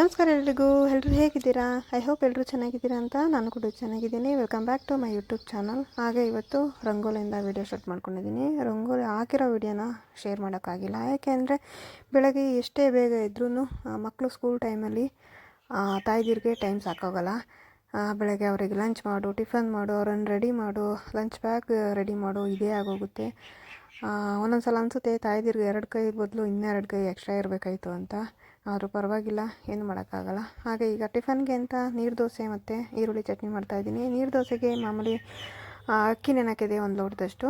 ನಮಸ್ಕಾರ ಎಲ್ರಿಗೂ ಎಲ್ಲರೂ ಹೇಗಿದ್ದೀರಾ? ಐ ಹೋಪ್ ಎಲ್ಲರೂ ಚೆನ್ನಾಗಿದ್ದೀರಾ ಅಂತ ನಾನು ಕೂಡ ಚೆನ್ನಾಗಿದ್ದೀನಿ. Welcome back to my YouTube channel ಹಾಗೆ ಇವತ್ತು ರಂಗೋಲಿಯಿಂದ ವೀಡಿಯೋ ಶೂಟ್ ಮಾಡ್ಕೊಂಡಿದ್ದೀನಿ. ರಂಗೋಲಿ ಹಾಕಿರೋ ವೀಡಿಯೋನ ಶೇರ್ ಮಾಡೋಕ್ಕಾಗಿಲ್ಲ. ಯಾಕೆಂದರೆ ಬೆಳಗ್ಗೆ ಎಷ್ಟೇ ಬೇಗ ಇದ್ರೂ ಮಕ್ಕಳು ಸ್ಕೂಲ್ ಟೈಮಲ್ಲಿ ತಾಯ್ದಿರಿಗೆ ಟೈಮ್ ಸಾಕಾಗಲ್ಲ. ಬೆಳಗ್ಗೆ ಅವರಿಗೆ ಲಂಚ್ ಮಾಡು ಟಿಫನ್ ಮಾಡು, ಅವ್ರನ್ನ ರೆಡಿ ಮಾಡು ಲಂಚ್ ಬ್ಯಾಗ್ ರೆಡಿ ಮಾಡು, ಇದೇ ಆಗೋಗುತ್ತೆ. ಒಂದೊಂದು ಸಲ ಅನಿಸುತ್ತೆ ತಾಯ್ದಿರಿಗೆ ಎರಡು ಕೈ ಬದಲು ಇನ್ನೆರಡು ಕೈ ಎಕ್ಸ್ಟ್ರಾ ಇರಬೇಕಾಯ್ತು ಅಂತ. ಆದರೂ ಪರವಾಗಿಲ್ಲ, ಏನು ಮಾಡೋಕ್ಕಾಗಲ್ಲ. ಹಾಗೆ ಈಗ ಟಿಫನ್ಗೆ ಅಂತ ನೀರು ದೋಸೆ ಮತ್ತು ಈರುಳ್ಳಿ ಚಟ್ನಿ ಮಾಡ್ತಾಯಿದ್ದೀನಿ ನೀರು ದೋಸೆಗೆ ಮಾಮೂಲಿ ಅಕ್ಕಿ ನೆನಕಿದೆ ಒಂದು ಲೋಟದಷ್ಟು.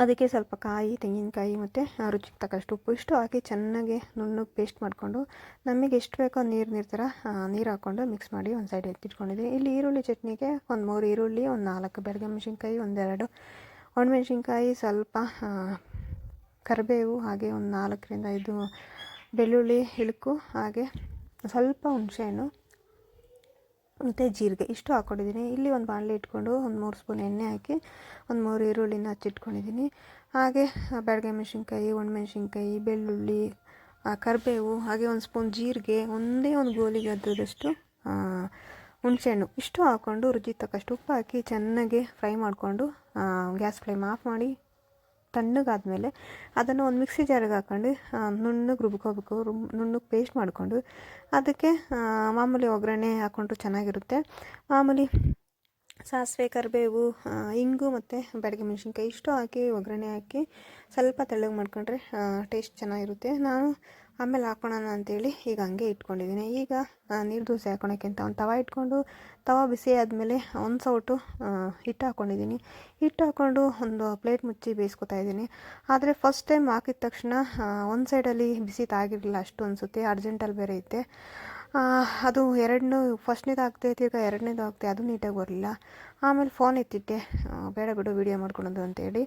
ಅದಕ್ಕೆ ಸ್ವಲ್ಪ ಕಾಯಿ, ತೆಂಗಿನಕಾಯಿ ಮತ್ತು ರುಚಿಗೆ ತಕ್ಕಷ್ಟು ಉಪ್ಪು. ಇಷ್ಟು ಹಾಕಿ ಚೆನ್ನಾಗಿ ನುಣ್ಣಗೆ ಪೇಸ್ಟ್ ಮಾಡಿಕೊಂಡು, ನಮಗೆ ಎಷ್ಟು ಬೇಕೋ ನೀರು ನೀರು ಥರ ನೀರು ಹಾಕ್ಕೊಂಡು ಮಿಕ್ಸ್ ಮಾಡಿ ಒಂದು ಸೈಡ್ ಎತ್ತಿಟ್ಕೊಂಡಿದ್ದೀನಿ. ಇಲ್ಲಿ ಈರುಳ್ಳಿ ಚಟ್ನಿಗೆ ಒಂದು ಮೂರು ಈರುಳ್ಳಿ, ಒಂದು ನಾಲ್ಕು ಬೆಳಗ್ಗೆ ಮೆಣಸಿನ್ಕಾಯಿ ಒಂದೆರಡು ಒಣಮೆಣ್ಸಿನ್ಕಾಯಿ, ಸ್ವಲ್ಪ ಕರಿಬೇವು, ಹಾಗೆ ಒಂದು ನಾಲ್ಕರಿಂದ ಐದು ಬೆಳ್ಳುಳ್ಳಿ ಹಿಳುಕು ಹಾಗೆ ಸ್ವಲ್ಪ ಹುಣಸೆಹಣ್ಣು ಮತ್ತು ಜೀರಿಗೆ ಇಷ್ಟು ಹಾಕ್ಕೊಂಡಿದ್ದೀನಿ. ಇಲ್ಲಿ ಒಂದು ಬಾಣಲೆ ಇಟ್ಕೊಂಡು ಒಂದು ಮೂರು ಸ್ಪೂನ್ ಎಣ್ಣೆ ಹಾಕಿ ಒಂದು ಮೂರು ಈರುಳ್ಳಿನ ಹಚ್ಚಿಟ್ಕೊಂಡಿದ್ದೀನಿ. ಹಾಗೆ ಬೆಳಗ್ಗೆ ಮೆಣಸಿನ್ಕಾಯಿ, ಒಣಮೆಣ್ಸಿನ್ಕಾಯಿ, ಬೆಳ್ಳುಳ್ಳಿ ಕರಿಬೇವು, ಹಾಗೆ ಒಂದು ಸ್ಪೂನ್ ಜೀರಿಗೆ, ಒಂದೇ ಒಂದು ಗೋಲಿಗೆ ಅದ್ರದಷ್ಟು ಹುಣಸೆಹಣ್ಣು ಇಷ್ಟು ಹಾಕ್ಕೊಂಡು ರುಚಿ ತಕ್ಕಷ್ಟು ಉಪ್ಪು ಹಾಕಿ ಚೆನ್ನಾಗಿ ಫ್ರೈ ಮಾಡಿಕೊಂಡು ಗ್ಯಾಸ್ ಫ್ಲೇಮ್ ಆಫ್ ಮಾಡಿ ತಣ್ಣಗಾದ್ಮೇಲೆ ಅದನ್ನು ಒಂದು ಮಿಕ್ಸಿ ಜಾರಿಗೆ ಹಾಕ್ಕೊಂಡು ನುಣ್ಣಗೆ ರುಬ್ಕೋಬೇಕು. ರುಬ್, ನುಣ್ಣಗೆ ಪೇಸ್ಟ್ ಮಾಡಿಕೊಂಡು ಅದಕ್ಕೆ ಮಾಮೂಲಿ ಒಗ್ಗರಣೆ ಹಾಕ್ಕೊಂಡ್ರು ಚೆನ್ನಾಗಿರುತ್ತೆ. ಮಾಮೂಲಿ ಸಾಸಿವೆ ಕರಿಬೇವು ಇಂಗು ಮತ್ತು ಬೆಳಗ್ಗೆ ಮೆಣಸಿನ್ಕಾಯಿ ಇಷ್ಟು ಹಾಕಿ ಒಗ್ಗರಣೆ ಹಾಕಿ ಸ್ವಲ್ಪ ತೆಳ್ಳಗೆ ಮಾಡ್ಕೊಂಡ್ರೆ ಟೇಸ್ಟ್ ಚೆನ್ನಾಗಿರುತ್ತೆ. ನಾನು ಆಮೇಲೆ ಹಾಕೋಣ ಅಂತೇಳಿ ಈಗ ಹಂಗೆ ಇಟ್ಕೊಂಡಿದ್ದೀನಿ. ಈಗ ನೀರು ದೋಸೆ ಹಾಕೊಳಕ್ಕೆ ಅಂತ ಒಂದು ತವ ಇಟ್ಕೊಂಡು ತವ ಬಿಸಿ ಆದಮೇಲೆ ಒಂದು ಸೌಟು ಹಿಟ್ಟು ಹಾಕ್ಕೊಂಡಿದ್ದೀನಿ ಹಿಟ್ಟು ಹಾಕ್ಕೊಂಡು ಒಂದು ಪ್ಲೇಟ್ ಮುಚ್ಚಿ ಬೇಯಿಸ್ಕೊತಾ ಇದ್ದೀನಿ. ಆದರೆ ಫಸ್ಟ್ ಟೈಮ್ ಹಾಕಿದ ತಕ್ಷಣ ಒಂದು ಸೈಡಲ್ಲಿ ಬಿಸಿ ತಾಗಿರಲಿಲ್ಲ ಅಷ್ಟು ಅನಿಸುತ್ತೆ. ಅರ್ಜೆಂಟಲ್ಲಿ ಬೇರೆ ಆ, ಅದು ಎರಡನ್ನೂ ಫಸ್ಟ್ನೇದು ಆಗ್ತಾ ಇತ್ತು, ಈಗ ಎರಡನೇದು ಆಗ್ತೆ ಅದು ನೀಟಾಗಿ ಬರಲಿಲ್ಲ. ಆಮೇಲೆ ಫೋನ್ ಎತ್ತಿಟ್ಟೆ. ಬೇಡ ಬಿಡು ವೀಡಿಯೋ ಮಾಡ್ಕೊಳೋದು ಅಂತೇಳಿ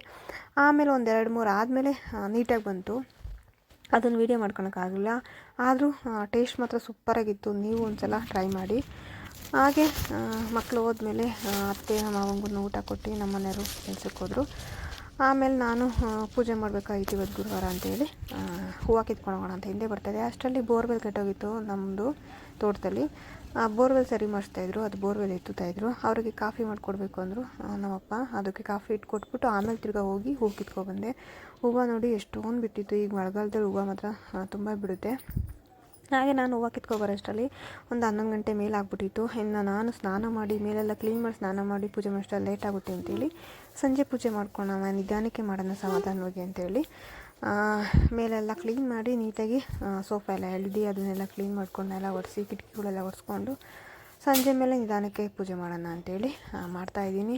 ಆಮೇಲೆ ಒಂದು ಎರಡು ಮೂರು ಆದಮೇಲೆ ನೀಟಾಗಿ ಬಂತು. ಅದನ್ನು ವೀಡಿಯೋ ಮಾಡ್ಕೊಳಕ್ಕಾಗಲಿಲ್ಲ ಆದರೂ ಟೇಸ್ಟ್ ಮಾತ್ರ ಸೂಪರಾಗಿತ್ತು ನೀವು ಒಂದ್ಸಲ ಟ್ರೈ ಮಾಡಿ. ಹಾಗೆ ಮಕ್ಕಳು ಹೋದ್ಮೇಲೆ ಅತ್ತೆ ಮಾವಂಗೂ ಊಟ ಕೊಟ್ಟು ನಮ್ಮ ಮನೆಯವರು ಕೆಲ್ಸಕ್ಕೆ ಹೋದರು. ಆಮೇಲೆ ನಾನು ಪೂಜೆ ಮಾಡಬೇಕಾಗಿತ್ತು ಇವತ್ತು ಗುರುವಾರ ಅಂತೇಳಿ. ಹೂವು ಕಿತ್ಕೊಂಡು ಹೋಗೋಣ ಅಂತ ಹಿಂದೆ ಬರ್ತಾಯಿದೆ ಅಷ್ಟರಲ್ಲಿ ಬೋರ್ವೆಲ್ ಕೆಟ್ಟೋಗಿತ್ತು ನಮ್ಮದು ತೋಟದಲ್ಲಿ. ಬೋರ್ವೆಲ್ ಸರಿ ಮಾಡಿಸ್ತಾಯಿದ್ರು ಅದು ಬೋರ್ವೆಲ್ ಎತ್ತುತ್ತಾಯಿದ್ರು ಅವರಿಗೆ ಕಾಫಿ ಮಾಡಿಕೊಡ್ಬೇಕು ಅಂದರು ನಮ್ಮಪ್ಪ. ಅದಕ್ಕೆ ಕಾಫಿ ಇಟ್ಕೊಟ್ಬಿಟ್ಟು ಆಮೇಲೆ ತಿರ್ಗಾ ಹೋಗಿ ಹೂವು ಕಿತ್ಕೊಬಂದೆ. ಹೂವು ನೋಡಿ ಎಷ್ಟೊಂದು ಬಿಟ್ಟಿತ್ತು. ಈಗ ಮಳೆಗಾಲದಲ್ಲಿ ಹೂವು ಮಾತ್ರ ತುಂಬ ಬಿಡುತ್ತೆ. ಹಾಗೆ ನಾನು ಹೂವು ಕಿತ್ಕೊಬರೋಷ್ಟರಲ್ಲಿ ಒಂದು ಹನ್ನೊಂದು ಗಂಟೆ ಮೇಲೆ ಆಗ್ಬಿಟ್ಟಿತ್ತು. ಇನ್ನು ನಾನು ಸ್ನಾನ ಮಾಡಿ, ಮೇಲೆಲ್ಲ ಕ್ಲೀನ್ ಮಾಡಿ, ಸ್ನಾನ ಮಾಡಿ ಪೂಜೆ ಮಾಡೋಷ್ಟರಲ್ಲಿ ಲೇಟ್ ಆಗುತ್ತೆ ಅಂತೇಳಿ ಸಂಜೆ ಪೂಜೆ ಮಾಡ್ಕೊಳ್ಳೋಣ ನಿಧಾನಕ್ಕೆ ಮಾಡೋಣ ಸಮಾಧಾನವಾಗಿ ಅಂತೇಳಿ. ಮೇಲೆಲ್ಲ ಕ್ಲೀನ್ ಮಾಡಿ ನೀಟಾಗಿ ಸೋಫಾ ಎಲ್ಲ ಎಳ್ದು ಅದನ್ನೆಲ್ಲ ಕ್ಲೀನ್ ಮಾಡ್ಕೊಂಡು ಎಲ್ಲ ಒರೆಸಿ ಕಿಟಕಿಗಳೆಲ್ಲ ಒರೆಸ್ಕೊಂಡು ಸಂಜೆ ಮೇಲೆ ನಿಧಾನಕ್ಕೆ ಪೂಜೆ ಮಾಡೋಣ ಅಂತೇಳಿ ಮಾಡ್ತಾಯಿದ್ದೀನಿ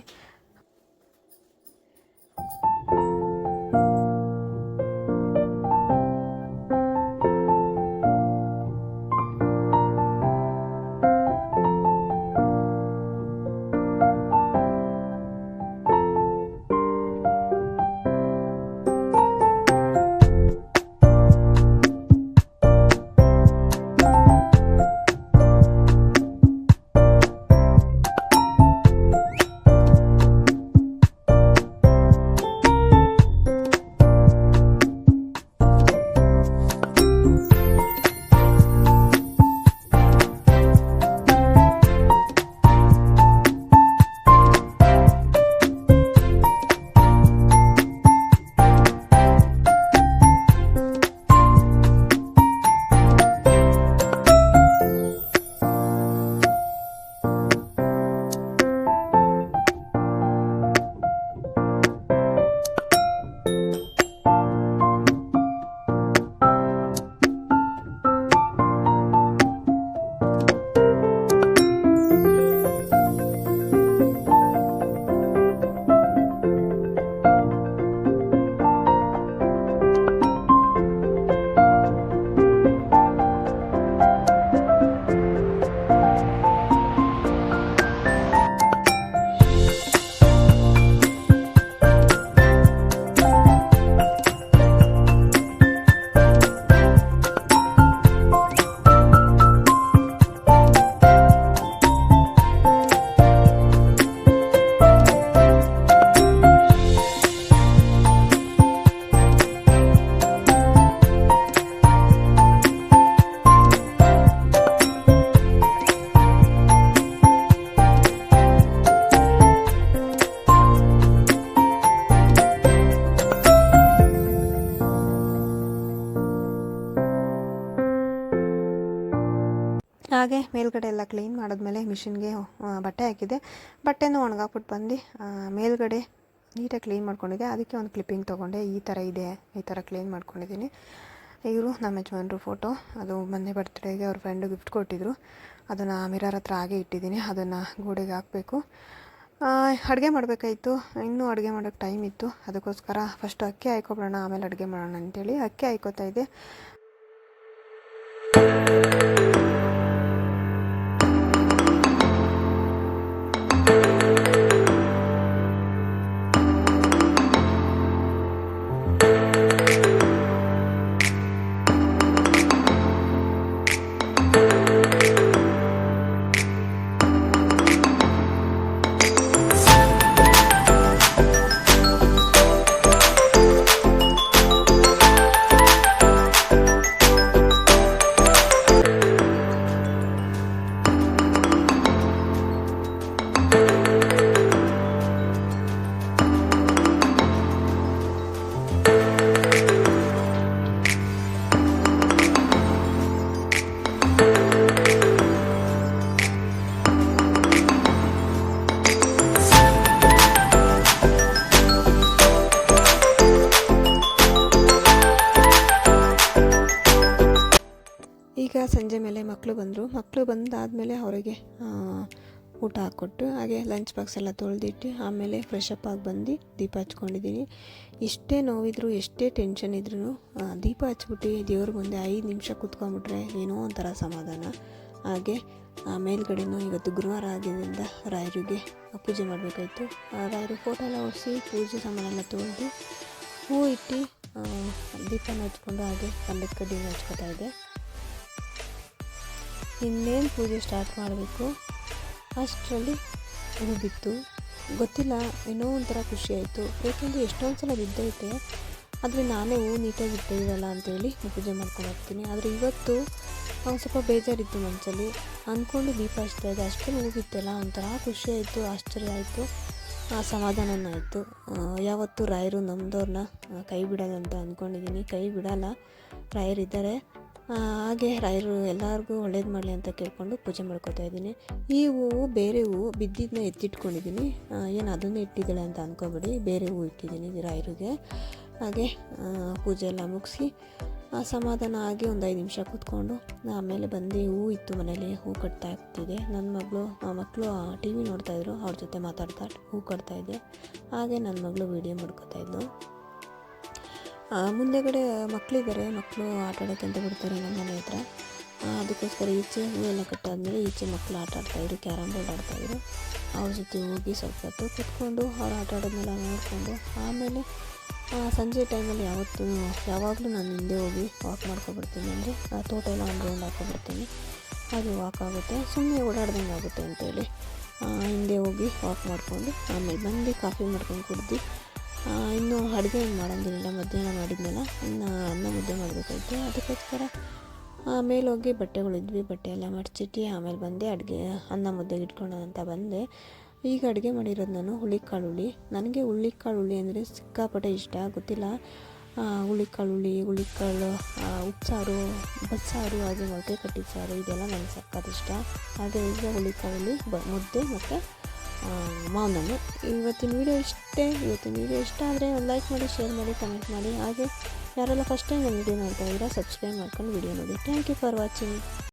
ಮೇಲ್ಗಡೆ ಎಲ್ಲ ಕ್ಲೀನ್ ಮಾಡಿದ್ಮೇಲೆ ಮಿಷಿನ್ಗೆ ಬಟ್ಟೆ ಹಾಕಿದೆ. ಬಟ್ಟೆನೂ ಒಣಗಾಕ್ಬಿಟ್ಟು ಬಂದು ಮೇಲ್ಗಡೆ ನೀಟಾಗಿ ಕ್ಲೀನ್ ಮಾಡ್ಕೊಂಡಿದ್ದೆ. ಅದಕ್ಕೆ ಒಂದು ಕ್ಲಿಪ್ಪಿಂಗ್ ತೊಗೊಂಡೆ. ಈ ಥರ ಇದೆ. ಈ ಥರ ಕ್ಲೀನ್ ಮಾಡ್ಕೊಂಡಿದ್ದೀನಿ. ಇವರು ನಮ್ಮ ಯಜಮಾನ್ರು ಫೋಟೋ ಅದು ಮೊನ್ನೆ ಬರ್ತ್ಡೇಗೆ ಅವ್ರ ಫ್ರೆಂಡು ಗಿಫ್ಟ್ ಕೊಟ್ಟಿದ್ರು. ಅದನ್ನು ಮಿರರ್ ಹತ್ರ ಹಾಗೆ ಇಟ್ಟಿದ್ದೀನಿ. ಅದನ್ನು ಗೋಡೆಗೆ ಹಾಕಬೇಕು. ಅಡುಗೆ ಮಾಡಬೇಕಾಯಿತು. ಇನ್ನೂ ಅಡುಗೆ ಮಾಡೋಕ್ಕೆ ಟೈಮ್ ಇತ್ತು. ಅದಕ್ಕೋಸ್ಕರ ಫಸ್ಟ್ ಅಕ್ಕಿ ಹಾಯ್ಕೊಬಿಡೋಣ ಆಮೇಲೆ ಅಡುಗೆ ಮಾಡೋಣ ಅಂತೇಳಿ ಅಕ್ಕಿ ಹಾಯ್ಕೋತಾ ಇದ್ದೆ. ಸಂಜೆ ಮೇಲೆ ಮಕ್ಕಳು ಬಂದರು. ಮಕ್ಕಳು ಬಂದಾದಮೇಲೆ ಅವರಿಗೆ ಊಟ ಹಾಕ್ಕೊಟ್ಟು, ಹಾಗೆ ಲಂಚ್ ಬಾಕ್ಸ್ ಎಲ್ಲ ತೊಳೆದಿಟ್ಟು, ಆಮೇಲೆ ಫ್ರೆಶ್ ಅಪ್ ಆಗಿ ಬಂದು ದೀಪ ಹಚ್ಕೊಂಡಿದ್ದೀನಿ. ಎಷ್ಟೇ ನೋವಿದ್ರು, ಎಷ್ಟೇ ಟೆನ್ಷನ್ ಇದ್ರೂ ದೀಪ ಹಚ್ಬಿಟ್ಟು ದೇವ್ರ ಮುಂದೆ ಐದು ನಿಮಿಷ ಕೂತ್ಕೊಂಡ್ಬಿಟ್ರೆ ಏನೋ ಒಂಥರ ಸಮಾಧಾನ. ಹಾಗೆ ಮೇಲ್ಗಡೆನೂ ಇವತ್ತು ಗುರುವಾರ ಆಗಿದ್ದರಿಂದ ರಾಯರಿಗೆ ಪೂಜೆ ಮಾಡಬೇಕಾಯ್ತು. ರಾಯರು ಫೋಟೋ ಎಲ್ಲ ಒಡಿಸಿ ಪೂಜೆ ಸಾಮಾನೆಲ್ಲ ತೊಳೆದು, ಹೂ ಇಟ್ಟು ದೀಪನ ಹಚ್ಕೊಂಡು ಹಾಗೆ ಕಂಡದ ಕಡ್ಡಿನ ಹಚ್ಕೊತಾ ಇದ್ದೆ. ಇನ್ನೇನು ಪೂಜೆ ಸ್ಟಾರ್ಟ್ ಮಾಡಬೇಕು? ಅಷ್ಟರಲ್ಲಿ ಹೂ ಬಿತ್ತು. ಗೊತ್ತಿಲ್ಲ, ಏನೋ ಒಂಥರ ಆಯಿತು. ಏಕೆಂದರೆ ಎಷ್ಟೊಂದು ಸಲ ಬಿದ್ದೈತೆ. ಆದರೆ ನಾನೇ ಹೂ ನೀಟಾಗಿ ಇಟ್ಟಿರಲ್ಲ ಅಂತೇಳಿ ಪೂಜೆ ಮಾಡ್ಕೊಂಡು ಹೋಗ್ತೀನಿ. ಆದರೆ ಇವತ್ತು ಸ್ವಲ್ಪ ಬೇಜಾರಿತ್ತು ಮನಸ್ಸಲ್ಲಿ ಅಂದ್ಕೊಂಡು ದೀಪ ಹಚ್ತಾ ಇದ್ದೆ. ಅಷ್ಟೇ ಹೂ ಬಿತ್ತಲ್ಲ, ಒಂಥರ ಆಯಿತು, ಆಶ್ಚರ್ಯ ಆಯಿತು. ಆ ಸಮಾಧಾನನೂ ಆಯಿತು. ಯಾವತ್ತೂ ರಾಯರು ನಮ್ಮದವ್ರನ್ನ ಕೈ ಬಿಡಲ್ಲ ಅಂತ ಅಂದ್ಕೊಂಡಿದ್ದೀನಿ ಕೈ ಬಿಡಲ್ಲ. ರಾಯರಿದ್ದಾರೆ. ಹಾಗೆ ರಾಯರು ಎಲ್ಲರಿಗೂ ಒಳ್ಳೇದು ಮಾಡಲಿ ಅಂತ ಕೇಳಿಕೊಂಡು ಪೂಜೆ ಮಾಡ್ಕೋತಾ ಇದ್ದೀನಿ. ಈ ಹೂವು ಬೇರೆ ಹೂವು ಬಿದ್ದಿದ್ದನ್ನ ಎತ್ತಿಟ್ಕೊಂಡಿದ್ದೀನಿ. ಏನು ಅದನ್ನೇ ಇಟ್ಟಿದ್ದಾಳೆ ಅಂತ ಅಂದ್ಕೊಬೇಡಿ ಬೇರೆ ಹೂವು ಇಟ್ಟಿದ್ದೀನಿ ರಾಯರಿಗೆ. ಹಾಗೆ ಪೂಜೆ ಎಲ್ಲ ಮುಗಿಸಿ ಸಮಾಧಾನ ಆಗಿ ಒಂದು ಐದು ನಿಮಿಷ ಕೂತ್ಕೊಂಡು ಆಮೇಲೆ ಬಂದು ಹೂವು ಇತ್ತು ಮನೇಲಿ ಹೂ ಕಟ್ತಾ ಇರ್ತಿದೆ ನನ್ನ ಮಗಳು ಮಕ್ಕಳು ಟಿ ವಿ ನೋಡ್ತಾಯಿದ್ರು ಅವ್ರ ಜೊತೆ ಮಾತಾಡ್ತಾ ಹೂ ಕಟ್ತಾಯಿದ್ದೆ ಹಾಗೆ ನನ್ನ ಮಗಳು ವೀಡಿಯೋ ಮಾಡ್ಕೊತಾ ಇದ್ಲು. ಆ, ಮುಂದೆಗಡೆ ಮಕ್ಕಳಿದ್ದಾರೆ ಮಕ್ಕಳು ಆಟ ಆಡೋಕ್ಕಂತ ಬಿಡ್ತಾರೆ ನಮ್ಮ ಮನೆ ಹತ್ರ. ಅದಕ್ಕೋಸ್ಕರ ಈಚೆ ಹೂವೆಲ್ಲ ಕಟ್ಟಾದ್ಮೇಲೆ ಈಚೆ ಮಕ್ಕಳು ಆಟ ಆಡ್ತಾಯಿದ್ರು ಕ್ಯಾರಮ್ ಬೋರ್ಡ್ ಆಡ್ತಾಯಿದ್ರು ಅವ್ರ ಜೊತೆ ಹೋಗಿ ಸ್ವಲ್ಪ ಹೊತ್ತು ಕುತ್ಕೊಂಡು ಅವ್ರು ಆಟ ಆಡೋದನ್ನೆಲ್ಲ ನೋಡಿಕೊಂಡು ಆಮೇಲೆ ಸಂಜೆ ಟೈಮಲ್ಲಿ ಯಾವತ್ತೂ, ಯಾವಾಗಲೂ ನಾನು ಹಿಂದೆ ಹೋಗಿ ವಾಕ್ ಮಾಡ್ಕೊಬಿಡ್ತೀನಿ ಅಂದರೆ ತೋಟ ಎಲ್ಲ ಒಂದು ರೌಂಡ್ ಹಾಕೊಬಿಡ್ತೀನಿ. ಅದು ವಾಕ್ ಆಗುತ್ತೆ ಸುಮ್ಮನೆ ಓಡಾಡ್ದಂಗೆ ಆಗುತ್ತೆ ಅಂತೇಳಿ. ಹಿಂದೆ ಹೋಗಿ ವಾಕ್ ಮಾಡಿಕೊಂಡು ಆಮೇಲೆ ಬಂದು ಕಾಫಿ ಮಾಡ್ಕೊಂಡು ಕುಡ್ದು ಇನ್ನು ಅಡುಗೆ ಏನು ಮಾಡೋಂಗಿರಲಿಲ್ಲ ಮಧ್ಯಾಹ್ನ ಮಾಡಿದ್ನಲ್ಲ, ಇನ್ನು ಅನ್ನ ಮುದ್ದೆ ಮಾಡಬೇಕಾಯ್ತು. ಅದಕ್ಕೋಸ್ಕರ ಆಮೇಲೆ ಹೋಗಿ ಬಟ್ಟೆಗಳಿದ್ವಿ ಬಟ್ಟೆ ಎಲ್ಲ ಮಡ್ಚಿಟ್ಟು, ಆಮೇಲೆ ಬಂದೆ ಅಡುಗೆ, ಅನ್ನ ಮುದ್ದೆಗೆ ಇಟ್ಕೊಳ್ಳೋಣ ಅಂತ ಬಂದೆ. ಈಗ ಅಡುಗೆ ಮಾಡಿರೋದು ನಾನು ಹುಳಿಕಾಳು ಹುಳಿ ನನಗೆ ಹುಳಿಕಾಳು ಹುಳಿ ಅಂದರೆ ಸಿಕ್ಕಾಪಟ್ಟೆ ಇಷ್ಟ, ಗೊತ್ತಿಲ್ಲ. ಹುಳಿ ಹುಳಿಕಾಳು ಹುಳಿ ಹುಳಿಕಾಳು ಉಪ್ಸಾರು, ಬಸ್ಸಾರು, ಹಾಗೆ ಮೊಳಕೆ ಕಟ್ಟಿದ ಸಾರು, ಇದೆಲ್ಲ ನನಗೆ ಸಕ್ಕತ್ ಇಷ್ಟ. ಹಾಗೆ ಈಗ ಹುಳಿಕಾಳು ಹುಳಿ ಮುದ್ದೆ ಮತ್ತು ಮಾವನನ್ನು ಇವತ್ತಿನ ವೀಡಿಯೋ ಇಷ್ಟೇ, ಇವತ್ತಿನ ವೀಡಿಯೋ ಇಷ್ಟ ಆದರೆ ಒಂದು ಲೈಕ್ ಮಾಡಿ ಶೇರ್ ಮಾಡಿ ಕಮೆಂಟ್ ಮಾಡಿ. ಹಾಗೆ ಯಾರೆಲ್ಲ ಫಸ್ಟ್ ಟೈಮ್ ನನ್ನ ವೀಡಿಯೋ ನೋಡ್ತಾ ಇದ್ದೀರಾ ಸಬ್ಸ್ಕ್ರೈಬ್ ಮಾಡ್ಕೊಂಡು ವೀಡಿಯೋ ನೋಡಿ. Thank you for watching